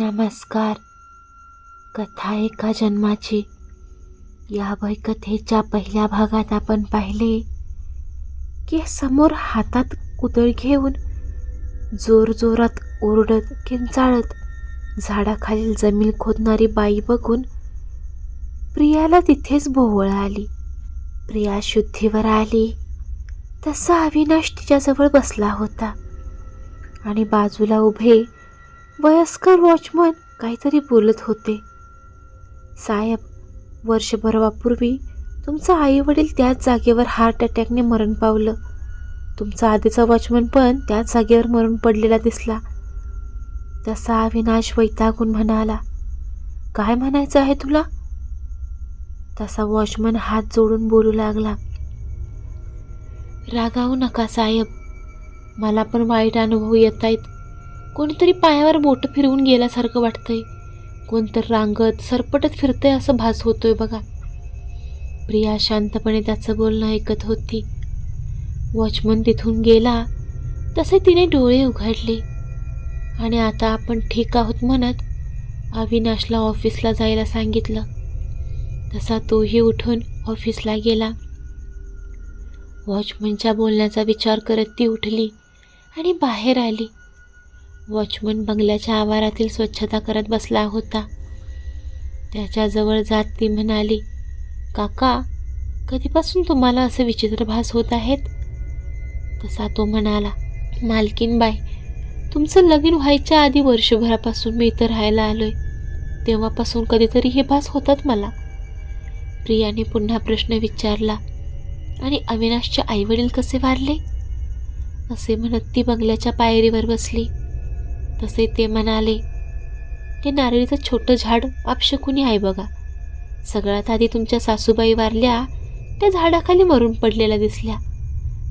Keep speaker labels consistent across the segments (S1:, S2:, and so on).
S1: नमस्कार. कथा एका जन्माची. या भयकथेच्या पहिल्या भागात आपण पाहिले की समोर हातात कुदळ घेऊन जोरजोरात ओरडत किंचाळत झाडाखालील जमीन खोदणारी बाई बघून प्रियाला तिथेच भोवळ आली. प्रिया शुद्धीवर आली. तसा अविनाश तिच्याजवळ बसला होता आणि बाजूला उभे वयस्कर वॉचमन काहीतरी बोलत होते. साहेब वर्षभरापूर्वी तुमचं आई वडील त्याच जागेवर हार्ट अटॅकने मरण पावलं. तुमचा आधीचा वॉचमन पण त्याच जागेवर मरण पडलेला दिसला. तसा अविनाश वैतागून म्हणाला काय म्हणायचं आहे तुला? तसा वॉचमन हात जोडून बोलू लागला रागावू नका साहेब. मला पण वाईट अनुभव येत आहेत कोणीतरी पायावर बोटं फिरवून गेल्यासारखं वाटतंय. कोणतर रांगत सरपटत फिरतंय असं भास होतोय बघा. प्रिया शांतपणे त्याचं बोलणं ऐकत होती. वॉचमन तिथून गेला. तसे तिने डोळे उघडले. आणि आता आपण ठीक आहोत म्हणत अविनाशला ऑफिसला जायला सांगितलं. तसा तोही उठून ऑफिसला गेला. वॉचमनच्या बोलण्याचा विचार करत ती उठली आणि बाहेर आली. वॉचमन बंगल्याच्या आवारातील स्वच्छता करत बसला होता. त्याच्याजवळ जात ती म्हणाली काका कधीपासून तुम्हाला असे विचित्र भास होत आहेत? तसा तो म्हणाला मालकीन बाय तुमचं लगीन व्हायच्या आधी वर्षभरापासून मी इथं राहायला आलोय. तेव्हापासून कधीतरी हे भास होतात मला. प्रियाने पुन्हा प्रश्न विचारला आणि अविनाशचे आईवडील कसे वारले? असे म्हणत ती बंगल्याच्या पायरीवर बसली. तसे ते म्हणाले ते नारळीचं छोटं झाड आपशकुनी आहे बघा. सगळ्यात आधी तुमच्या सासूबाई वारल्या त्या झाडाखाली मरून पडलेल्या दिसल्या.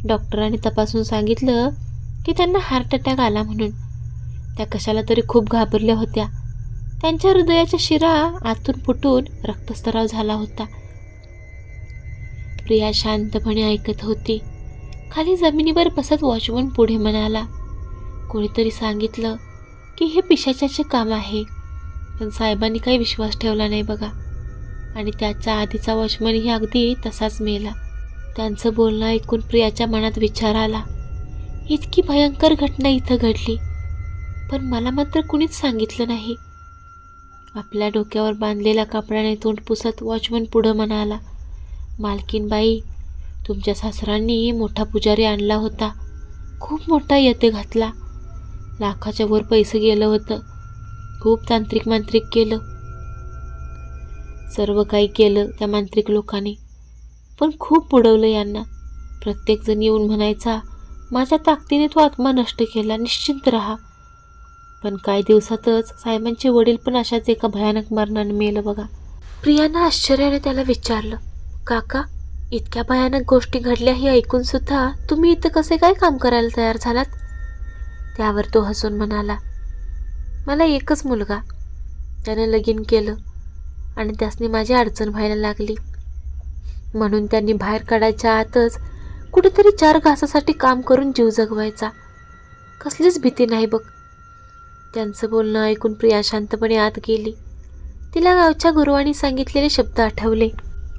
S1: डॉक्टरांनी तपासून सांगितलं की त्यांना हार्ट अटॅक आला म्हणून. त्या कशाला तरी खूप घाबरल्या होत्या. त्यांच्या हृदयाच्या शिरा आतून फुटून रक्तस्राव झाला होता. प्रिया शांतपणे ऐकत होती. खाली जमिनीवर बसत वॉचमन पुढे म्हणाला कोणीतरी सांगितलं की हे पिशाच्याचे काम आहे. पण साहेबांनी काही विश्वास ठेवला नाही बघा. आणि त्याच्या आधीचा वॉचमनही अगदी तसाच मेला. त्यांचं बोलणं ऐकून प्रियाच्या मनात विचार आला. इतकी भयंकर घटना इथं घडली. पण मला मात्र कुणीच सांगितलं नाही. आपल्या डोक्यावर बांधलेल्या कापडाने तोंड पुसत वॉचमन पुढं म्हणाला मालकीनबाई तुमच्या सासरांनी मोठा पुजारी आणला होता. खूप मोठा येते घातला. लाखाच्या वर पैसे गेलं होतं. खूप तांत्रिक मांत्रिक केलं. सर्व काही केलं त्या मांत्रिक लोकांनी. पण खूप बुडवलं यांना. प्रत्येकजण येऊन म्हणायचा माझ्या ताकदीने तो आत्मा नष्ट केला निश्चिंत राहा. पण काही दिवसातच साहेबांचे वडील पण अशाच एका भयानक मरणाने मेलं बघा. प्रियानं आश्चर्याने त्याला विचारलं काका इतक्या भयानक गोष्टी घडल्या हे ऐकून सुद्धा तुम्ही इथं कसे काय काम करायला तयार झालात? त्यावर तो हसून म्हणाला मला एकच मुलगा. त्याने लगीन केलं आणि त्यासनी माझी अडचण व्हायला लागली. म्हणून त्यांनी बाहेर काढायच्या आतच कुठेतरी चार घासासाठी काम करून जीव जगवायचा. कसलीच भीती नाही बघ. त्यांचं बोलणं ऐकून प्रिया शांतपणे आत गेली. तिला गावच्या गुरुवानी सांगितलेले शब्द आठवले.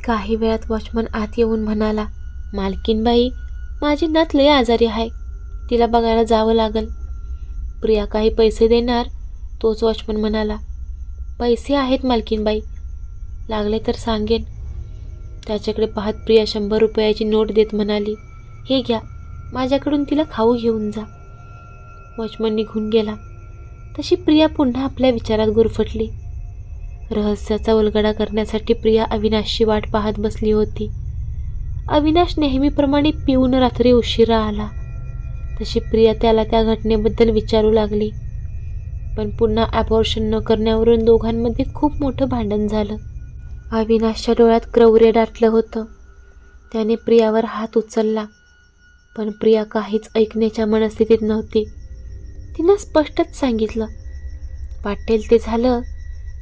S1: काही वेळात वॉचमन आत येऊन म्हणाला मालकीनबाई माझी नात लय आजारी आहे. तिला बघायला जावं लागल. प्रिया काही पैसे देणार? तोच वॉचमन म्हणाला. पैसे आहेत मालकीनबाई. लागले तर सांगेन. त्याच्याकडे पाहत प्रिया शंभर रुपयाची नोट देत म्हणाली हे घ्या माझ्याकडून तिला खाऊ घेऊन जा. वॉचमन निघून गेला. तशी प्रिया पुन्हा आपल्या विचारात गुरफटली. रहस्याचा उलगडा करण्यासाठी प्रिया अविनाशची वाट पाहत बसली होती. अविनाश नेहमीप्रमाणे पिऊन रात्री उशिरा आला. तशी प्रिया त्याला त्या घटनेबद्दल विचारू लागली. पण पुन्हा ॲबॉर्शन न करण्यावरून दोघांमध्ये खूप मोठं भांडण झालं. अविनाशच्या डोळ्यात क्रौर्य दाटलं होतं. त्याने प्रियावर हात उचलला पण प्रिया काहीच ऐकण्याच्या मनस्थितीत नव्हती. तिनं स्पष्टच सांगितलं वाटेल ते झालं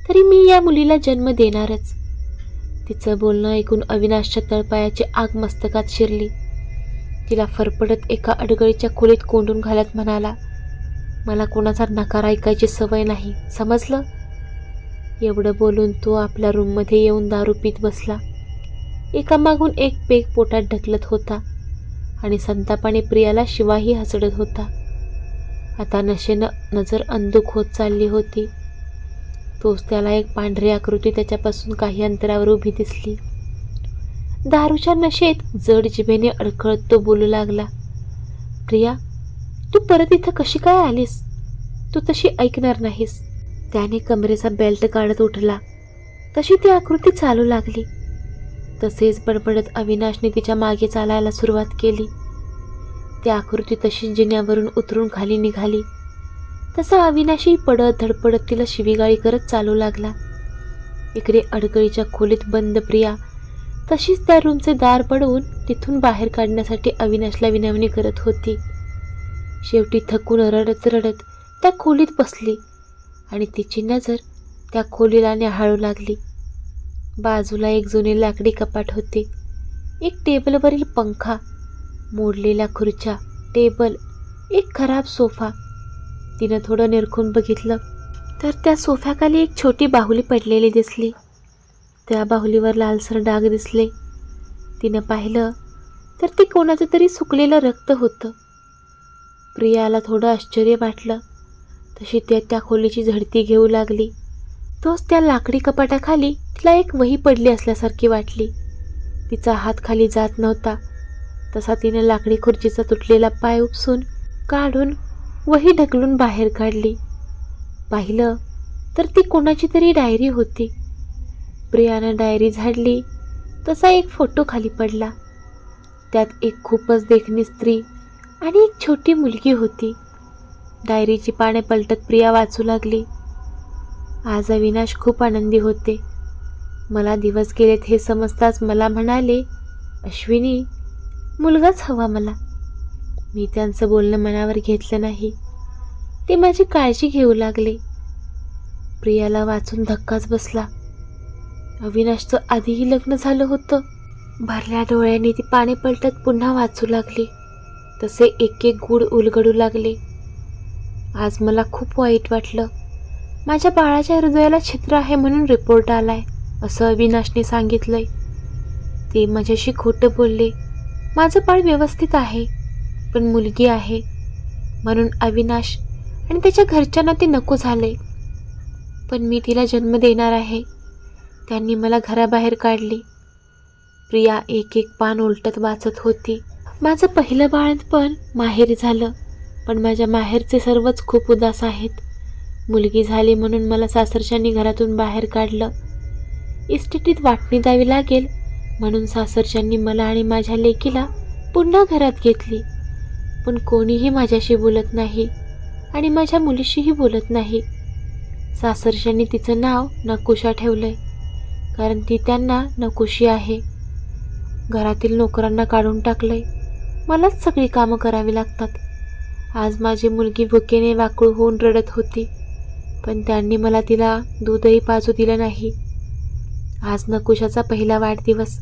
S1: तरी मी या मुलीला जन्म देणारच. तिचं बोलणं ऐकून अविनाशच्या तळपायाची आग मस्तकात शिरली. तिला फरफडत एका अडगळीच्या खोलीत कोंडून घालत म्हणाला मला कोणाचा नकार ऐकायची सवय नाही समजलं? एवढं बोलून तो आपल्या रूममध्ये येऊन दारू पीत बसला. एकामागून एक पेग पोटात ढकलत होता आणि संतापाने प्रियाला शिवाही हसडत होता. आता नशेनं नजर अंधुक होत चालली होती. तोच त्याला एक पांढरी आकृती त्याच्यापासून काही अंतरावर उभी दिसली. दारूच्या नशेत जड जिभेने अडखळत तो बोलू लागला. प्रिया तू परत इथं कशी काय आलीस? तू तशी ऐकणार नाहीस. त्याने कमरेचा बेल्ट काढत उठला. तशी ती आकृती चालू लागली. तसेच बडबडत अविनाशने तिच्यामागे चालायला सुरुवात केली. ती आकृती तशी जिन्यावरून उतरून खाली निघाली. तसा अविनाशही पडत धडपडत तिला शिवीगाळी करत चालू लागला. इकडे अडगळीच्या खोलीत बंद प्रिया तशीच त्या रूमचे दार पडवून तिथून बाहेर काढण्यासाठी अविनाशला विनवणी करत होती. शेवटी थकून रडत रडत त्या खोलीत बसली आणि तिची नजर त्या खोलीला न्याहाळू लागली. बाजूला एक जुने लाकडी कपाट होते. एक टेबलवरील पंखा मोडलेल्या खुर्च्या टेबल एक खराब सोफा. तिनं थोडं निरखून बघितलं तर त्या सोफ्याखाली एक छोटी बाहुली पडलेली दिसली. त्या बाहुलीवर लालसर डाग दिसले. तिनं पाहिलं तर ते कोणाचं तरी सुकलेलं रक्त होतं. प्रियाला थोडं आश्चर्य वाटलं. तशी त्या त्या खोलीची झडती घेऊ लागली. तोच त्या लाकडी कपाटाखाली तिला एक वही पडली असल्यासारखी वाटली. तिचा हात खाली जात नव्हता. तसा तिने लाकडी खुर्चीचा तुटलेला पाय उपसून काढून वही ढकलून बाहेर काढली. पाहिलं तर ती कोणाची तरी डायरी होती. प्रियानं डायरी झाडली. तसा एक फोटो खाली पडला. त्यात एक खूपच देखणी स्त्री आणि एक छोटी मुलगी होती. डायरीची पाने पलटत प्रिया वाचू लागली. आज अविनाश खूप आनंदी होते. मला दिवस गेलेत हे समजताच मला म्हणाले अश्विनी मुलगाच हवा मला. मी त्यांचं बोलणं मनावर घेतलं नाही. ते माझी काळजी घेऊ लागले. प्रियाला वाचून धक्काच बसला. अविनाशचं आधीही लग्न झालं होतं. भरल्या डोळ्यांनी ती पाने पलटत पुन्हा वाचू लागली. तसे एक एक गुड उलगडू लागले. आज मला खूप वाईट वाटलं. माझ्या बाळाच्या हृदयाला छिद्र आहे म्हणून रिपोर्ट आलाय असं अविनाशने सांगितलंय. ते माझ्याशी खोटं बोलले. माझं बाळ व्यवस्थित आहे पण मुलगी आहे. म्हणून अविनाश आणि त्याच्या घरच्यांना ते नको झाले. पण मी तिला जन्म देणार आहे. त्यांनी मला घराबाहेर काढली. प्रिया एक एक पान उलटत वाचत होती. माझं पहिलं बाळंतपण माहेर झालं पण माझ्या माहेरचे सर्वच खूप उदास आहेत. मुलगी झाली म्हणून मला सासरच्यांनी घरातून बाहेर काढलं. इस्टेटीत वाटणी द्यावी लागेल म्हणून सासरच्यांनी मला आणि माझ्या लेकीला पुन्हा घरात घेतली. पण कोणीही माझ्याशी बोलत नाही आणि माझ्या मुलीशीही बोलत नाही. सासरच्यांनी तिचं नाव नकुशा ठेवलंय. कारण ती त्यांना नकोशी आहे. घरातील नोकरांना काढून टाकलंय. मलाच सगळी कामं करावी लागतात. आज माझी मुलगी भुकेने वाकूळ होऊन रडत होती पण त्यांनी मला तिला दूधही पाजू दिलं नाही. आज नकुशाचा पहिला वाढदिवस.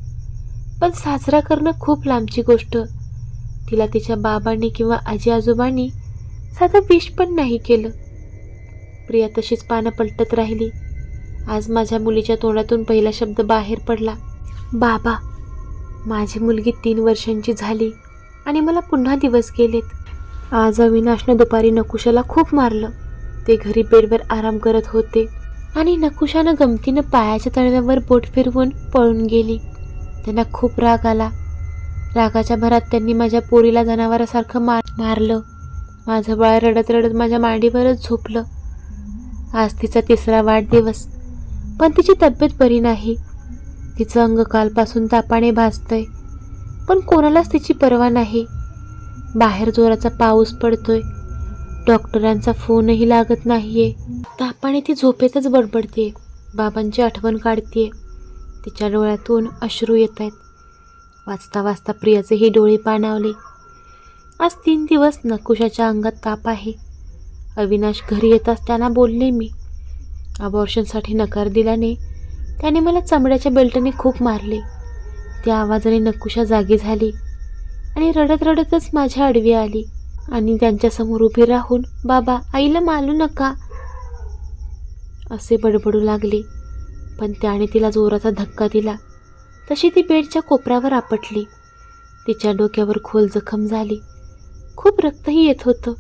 S1: पण साजरा करणं खूप लांबची गोष्ट. तिला तिच्या बाबांनी किंवा आजी आजोबांनी साधं विष पण नाही केलं. प्रिया तशीच पानं पलटत राहिली. आज माझ्या मुलीच्या तोंडातून पहिला शब्द बाहेर पडला. बाबा माझी मुलगी तीन वर्षांची झाली आणि मला पुन्हा दिवस गेलेत. आज अविनाशनं दुपारी नकुशाला खूप मारलं. ते घरी बेडवर आराम करत होते आणि नकुशानं गमतीनं पायाच्या तळव्यावर बोट फिरवून पळून गेली. त्यांना खूप राग आला. रागाच्या भरात त्यांनी माझ्या पोरीला जनावरासारखं मार मारलं. माझं बाळ रडत रडत माझ्या मांडीवरच झोपलं. आज तिचा तिसरा वाढदिवस. पण तिची तब्येत बरी नाही. तिचं अंग कालपासून तापाने भासतंय. पण कोणालाच तिची पर्वा नाही. बाहेर जोराचा पाऊस पडतोय. डॉक्टरांचा फोनही लागत नाहीये. तापाने ती झोपेतच बडबडते बाबांची आठवण काढते तिच्या डोळ्यातून अश्रू येत आहेत वाचता वाचता प्रियाचेही डोळे पाणावले. आज तीन दिवस नकुशाच्या अंगात ताप आहे. अविनाश घरी येताच त्यांना बोलले मी. अबॉर्शनसाठी नकार दिल्याने त्याने मला चमड्याच्या बेल्टने खूप मारले. त्या आवाजाने नकुशा जागी झाली आणि रडत रडतच माझ्या आडवी आली आणि त्यांच्यासमोर उभी राहून बाबा आईला मालू नका. असे बडबडू लागले. पण त्याने तिला जोराचा धक्का दिला. तशी ती बेडच्या कोपऱ्यावर आपटली. तिच्या डोक्यावर खोल जखम झाली. खूप रक्तही येत होतं.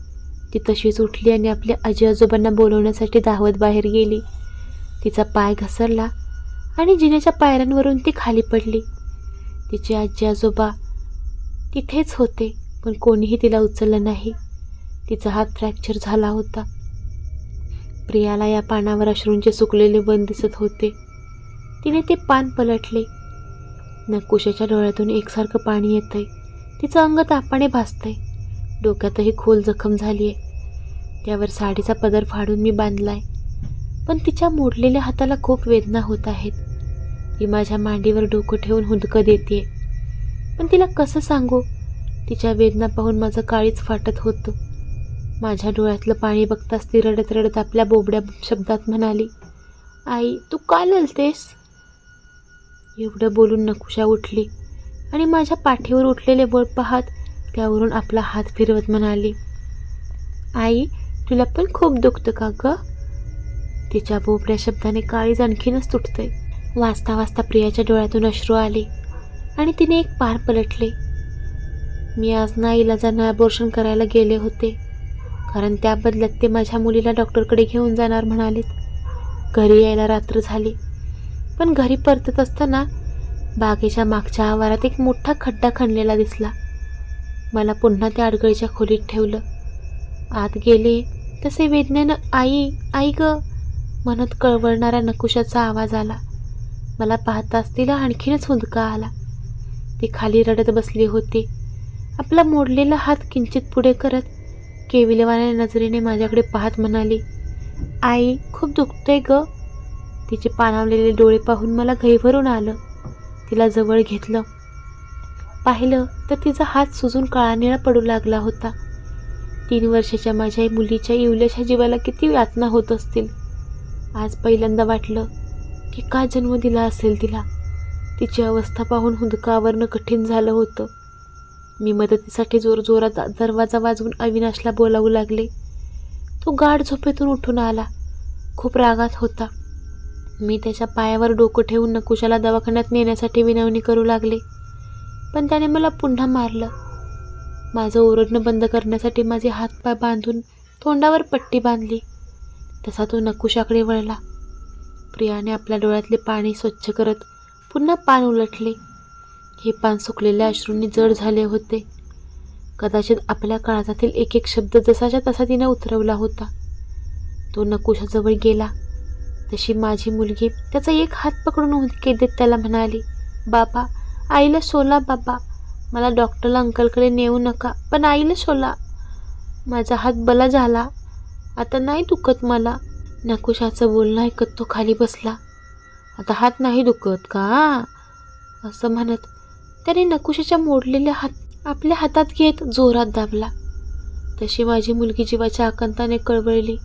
S1: ती तशीच उठली आणि आपल्या आजी आजोबांना बोलवण्यासाठी धावत बाहेर गेली. तिचा पाय घसरला आणि जिन्याच्या पायऱ्यांवरून ती खाली पडली. तिचे आजी आजोबा तिथेच होते पण कोणीही तिला उचललं नाही. तिचा हात फ्रॅक्चर झाला होता. प्रियाला या पानावर अश्रूंचे सुकलेले वन दिसत होते. तिने ते पान पलटले. नकुशाच्या डोळ्यातून एकसारखं पाणी येतंय. तिचं अंग तापाने भासतंय. डोक्यातही खोल जखम झाली आहे त्यावर साडीचा पदर फाडून मी बांधलाय. पण तिच्या मोडलेल्या हाताला खूप वेदना होत आहेत. ती माझ्या मांडीवर डोकं ठेवून हुंदकं देते पण तिला कसं सांगू? तिच्या वेदना पाहून माझं काळीच फाटत होतं. माझ्या डोळ्यातलं पाणी बघताच ती रडत रडत आपल्या बोबड्या शब्दात म्हणाली आई तू का ललतेस? एवढं बोलून नकुशा उठली आणि माझ्या पाठीवर उठलेले बळ पाहत त्यावरून आपला हात फिरवत म्हणाली आई तुला पण खूप दुखतं का ग? तिच्या बोबड्या शब्दाने काळीज आणखीनच तुटतंय. वाचता वाचता प्रियाच्या डोळ्यातून अश्रू आले आणि तिने एक पार पलटले. मी आज ना इलाजानं अबोर्शन करायला गेले होते. कारण त्या बदल्यात ते माझ्या मुलीला डॉक्टरकडे घेऊन जाणार म्हणालेत. घरी यायला रात्र झाली. पण घरी परतत असताना बागेच्या मागच्या आवारात एक मोठा खड्डा खणलेला दिसला. मला पुन्हा त्या अडगळीच्या खोलीत ठेवलं. आत गेले तसे वेदनेनं आई आई ग म्हणत कळवळणाऱ्या नकुशाचा आवाज आला. मला पाहताच तिला आणखीनच हुंदका आला. ती खाली रडत बसली होती. आपला मोडलेला हात किंचित पुढे करत केविलवाने नजरेने माझ्याकडे पाहत म्हणाली आई खूप दुखतंय ग. तिचे पाणावलेले डोळे पाहून मला घैभरून आलं. तिला जवळ घेतलं. पाहिलं तर तिचा हात सुजून काळा निळा पडू लागला होता. तीन वर्षाच्या माझ्या मुलीच्या इवल्याच्या जीवाला किती यातना होत असतील? आज पहिल्यांदा वाटलं की का जन्म दिला असेल तिला? तिची अवस्था पाहून हुंदका आवरणं कठीण झालं होतं. मी मदतीसाठी जोरजोरात दरवाजा वाजवून अविनाशला बोलावू लागले. तो गाढ झोपेतून उठून आला. खूप रागात होता. मी त्याच्या पायावर डोकं ठेवून नकुशाला दवाखान्यात नेण्यासाठी विनवणी करू लागले. पण त्याने मला पुन्हा मारलं. माझं ओरडणं बंद करण्यासाठी माझे हातपाय बांधून तोंडावर पट्टी बांधली. तसा तो नकुशाकडे वळला. प्रियाने आपल्या डोळ्यातले पाणी स्वच्छ करत पुन्हा पान उलटले. हे पान सुकलेल्या अश्रूंनी जड झाले होते. कदाचित आपल्या काळजातील एक एक शब्द जसाच्या तसा तिने उतरवला होता. तो नकुशाजवळ गेला. तशी माझी मुलगी त्याचा एक हात पकडून हुंदके देत त्याला म्हणाली बाबा आईला सोला बाबा मला डॉक्टरला अंकलकडे नेऊ नका. पण आईला सोला. माझा हात बला झाला. आता नाही दुखत मला. नकुशाचं बोलणं ऐकत तो खाली बसला. आता हात नाही दुखत का? असं म्हणत त्याने नकुशाच्या मोडलेल्या हात आपल्या हातात घेत जोरात दाबला. तशी माझी मुलगी जीवाच्या आकांताने कळवळली.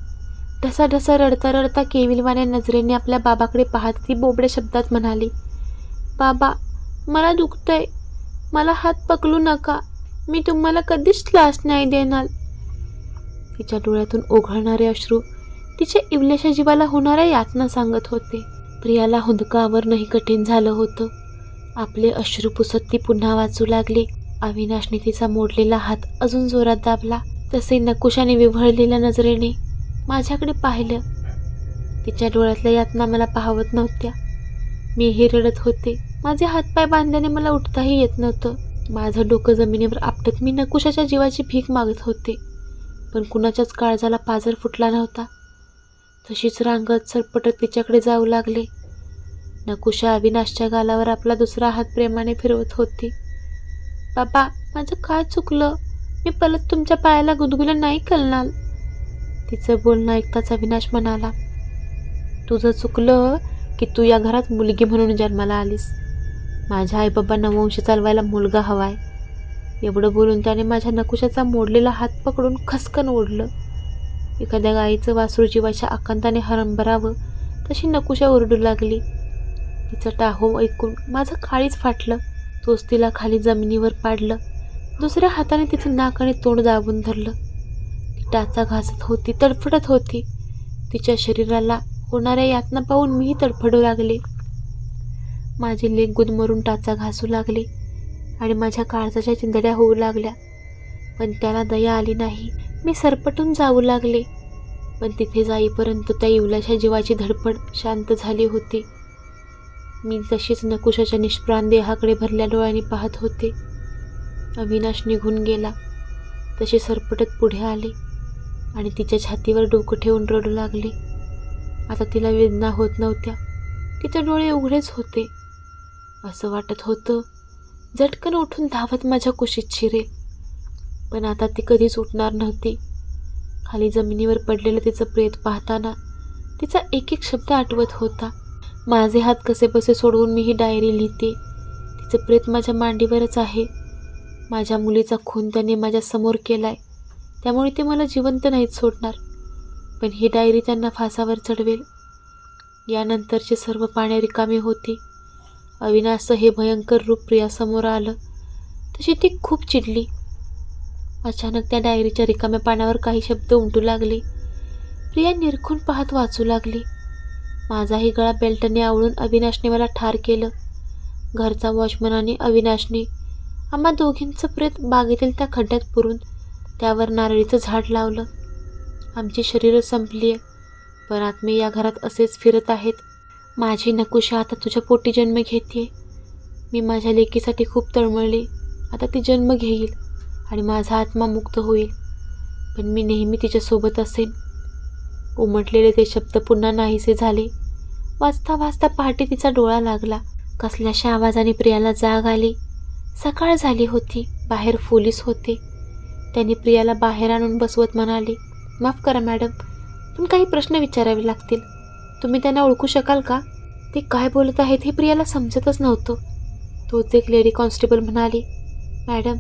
S1: ढसा ढसा रडता रडता केविलवाण्या नजरेने आपल्या बाबाकडे पाहत ती बोबड्या शब्दात म्हणाली बाबा मला दुखतंय. मला हात पकडू नका. मी तुम्हाला कधीच त्रास नाही देणार. तिच्या डोळ्यातून ओघळणारे अश्रू तिच्या इवल्याच्या जीवाला होणाऱ्या यातना सांगत होते. प्रियाला हुंदकावरणंही कठीण झालं होतं. आपले अश्रू पुसत ती पुन्हा वाचू लागली. अविनाशने तिचा मोडलेला हात अजून जोरात दाबला. तसे नकुशाने विव्हळलेल्या नजरेने माझ्याकडे पाहिलं. तिच्या डोळ्यातल्या यातना मला पाहवत नव्हत्या. मीही रडत होते. माझे हातपाय बांधल्याने मला उठताही येत नव्हतं. माझं डोकं जमिनीवर आपटत मी नकुशाच्या जीवाची भीक मागत होते. पण कुणाच्याच काळजाला पाजर फुटला नव्हता. तशीच रांगत सरपटत तिच्याकडे जाऊ लागले. नकुशा अविनाशच्या गालावर आपला दुसरा हात प्रेमाने फिरवत होती. बाबा माझं काय चुकलं? मी परत तुमच्या पायाला गुदगुलं नाही कळणार तिचं बोलणं ऐकताच अविनाश म्हणाला तुझं चुकलं की तू या घरात मुलगी म्हणून जन्माला आलीस. माझ्या आईबाबांना वंश चालवायला मुलगा हवाय. एवढं बोलून त्याने माझ्या नकुशाचा मोडलेला हात पकडून खसकन ओढलं. एखाद्या गाईचं वासरू जीवाच्या आकांताने हरंबरावं तशी नकुशा ओरडू लागली. तिचं टाहो ऐकून माझं काळीच फाटलं. तोच तिला खाली जमिनीवर पाडलं. दुसऱ्या हाताने तिचं नाक आणि तोंड दाबून धरलं. ती टाचा घासत होती तडफडत होती. तिच्या शरीराला होणाऱ्या यातना पाहून मीही तडफडू लागले. माझे लेग गुदमरून टाचा घासू लागले आणि माझ्या काळजाच्या चिंदड्या होऊ लागल्या. पण त्याला दया आली नाही. मी सरपटून जाऊ लागले. पण तिथे जाईपर्यंत त्या इवल्याच्या जीवाची धडपड शांत झाली होती. मी तशीच नकुशाच्या निष्प्राण देहाकडे भरल्या डोळ्याने पाहत होते. अविनाश निघून गेला. तसे सरपटत पुढे आले आणि तिच्या छातीवर डोकं ठेवून रडू लागले. आता तिला वेदना होत नव्हत्या. तिचे डोळे उघडेच होते. असं वाटत होतं. झटकन उठून धावत माझ्या कुशीत शिरेल पण आता ती कधीच उठणार नव्हती. खाली जमिनीवर पडलेलं तिचं प्रेत पाहताना तिचा एक एक शब्द आठवत होता. माझे हात कसे बसे सोडवून मी ही डायरी लिहिते? तिचं प्रेत माझ्या मांडीवरच आहे. माझ्या मुलीचा खून त्याने माझ्यासमोर केलाय. त्यामुळे ते मला जिवंत नाहीत सोडणार. पण ही डायरी त्यांना फासावर चढवेल. यानंतरचे सर्व पाण्या रिकामी होती. अविनाशचं हे भयंकर रूप प्रियासमोर आलं. तशी ती खूप चिडली. अचानक त्या डायरीच्या रिकाम्या पाण्यावर काही शब्द उमटू लागले. प्रिया निरखून पाहत वाचू लागली. माझाही गळा बेल्टने आवळून अविनाशने मला ठार केलं. घरचा वॉचमन आणि अविनाशने आम्हा दोघींचं प्रेत बागेतील त्या खड्ड्यात पुरून त्यावर नारळीचं झाड लावलं. आमची शरीरं संपली आहे पण आत्मे या घरात असेच फिरत आहेत. माझी नकुशा आता तुझ्या पोटी जन्म घेते मी माझ्या लेकीसाठी खूप तळमळले. आता ती जन्म घेईल आणि माझा आत्मा मुक्त होईल. पण मी नेहमी तिच्यासोबत असेन. उमटलेले ते शब्द पुन्हा नाहीसे झाले. वाचता वाचता पहाटे तिचा डोळा लागला. कसल्याशा आवाजाने प्रियाला जाग आली. सकाळ झाली होती. बाहेर पोलीस होते. त्यांनी प्रियाला बाहेर आणून बसवत म्हणाले माफ करा मॅडम पण काही प्रश्न विचारावे लागतील. तुम्ही त्यांना ओळखू शकाल का? ते काय बोलत आहेत हे प्रियाला समजतच नव्हतं. तोच एक लेडी कॉन्स्टेबल म्हणाली मॅडम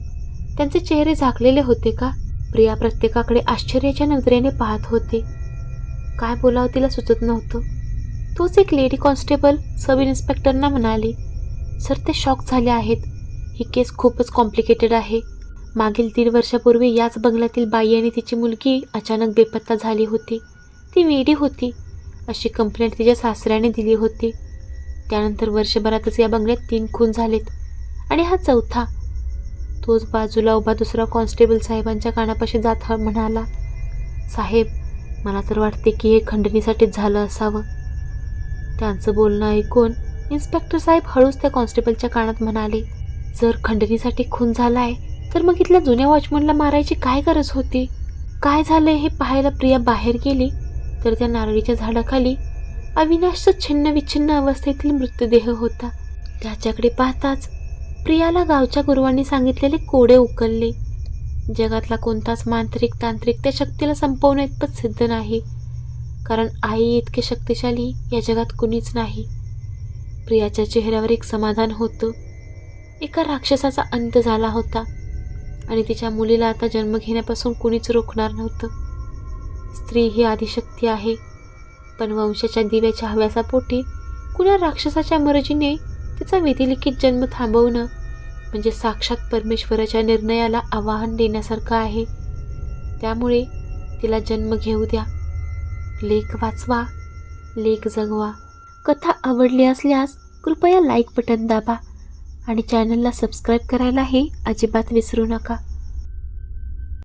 S1: त्यांचे चेहरे झाकलेले होते का? प्रिया प्रत्येकाकडे आश्चर्याच्या नजरेने पाहत होते. काय बोलावं तिला सुचत नव्हतं. तोच एक लेडी कॉन्स्टेबल सब इन्स्पेक्टरना म्हणाली सर ते शॉक झाले आहेत. ही केस खूपच कॉम्प्लिकेटेड आहे. मागील दीड वर्षापूर्वी याच बंगल्यातील बाई आणि तिची मुलगी अचानक बेपत्ता झाली होती. ती वेडी होती. अशी कंप्लेंट तिच्या सासऱ्याने दिली होती. त्यानंतर वर्षभरातच या बंगल्यात तीन खून झालेत. आणि हा चौथा. तोच बाजूला उभा दुसरा कॉन्स्टेबल साहेबांच्या कानापाशी जात म्हणाला साहेब मला तर वाटते की हे खंडणीसाठीच झालं असावं. त्यांचं बोलणं ऐकून इन्स्पेक्टर साहेब हळूच त्या कॉन्स्टेबलच्या कानात म्हणाले जर खंडणीसाठी खून झाला आहे तर मग इथल्या जुन्या वॉचमनला मारायची काय गरज होती? काय झालं हे पाहायला प्रिया बाहेर गेली तर त्या नारळीच्या झाडाखाली अविनाशचा छिन्नविच्छिन्न अवस्थेतील मृतदेह होता. त्याच्याकडे पाहताच प्रियाला गावच्या गुरुवांनी सांगितलेले कोडे उकलले. जगातला कोणताच मांत्रिक तांत्रिक त्या शक्तीला संपवण्या इतपत सिद्ध नाही. कारण आई इतके शक्तिशाली या जगात कुणीच नाही. प्रियाच्या चेहऱ्यावर एक समाधान होतं. एका राक्षसाचा अंत झाला होता. आणि तिच्या मुलीला आता जन्म घेण्यापासून कुणीच रोखणार नव्हतं. स्त्री ही आदिशक्ती आहे. पण वंशाच्या दिव्याच्या हव्यासापोटी कुणा राक्षसाच्या मर्जीने तिचा विधिलिखित जन्म थांबवणं म्हणजे साक्षात परमेश्वराच्या निर्णयाला आवाहन देण्यासारखं आहे. त्यामुळे तिला जन्म घेऊ द्या. लेख वाचवा लेख जगवा. कथा आवडली असल्यास कृपया लाईक बटन दाबा आणि चॅनलला सबस्क्राईब करायलाही अजिबात विसरू नका.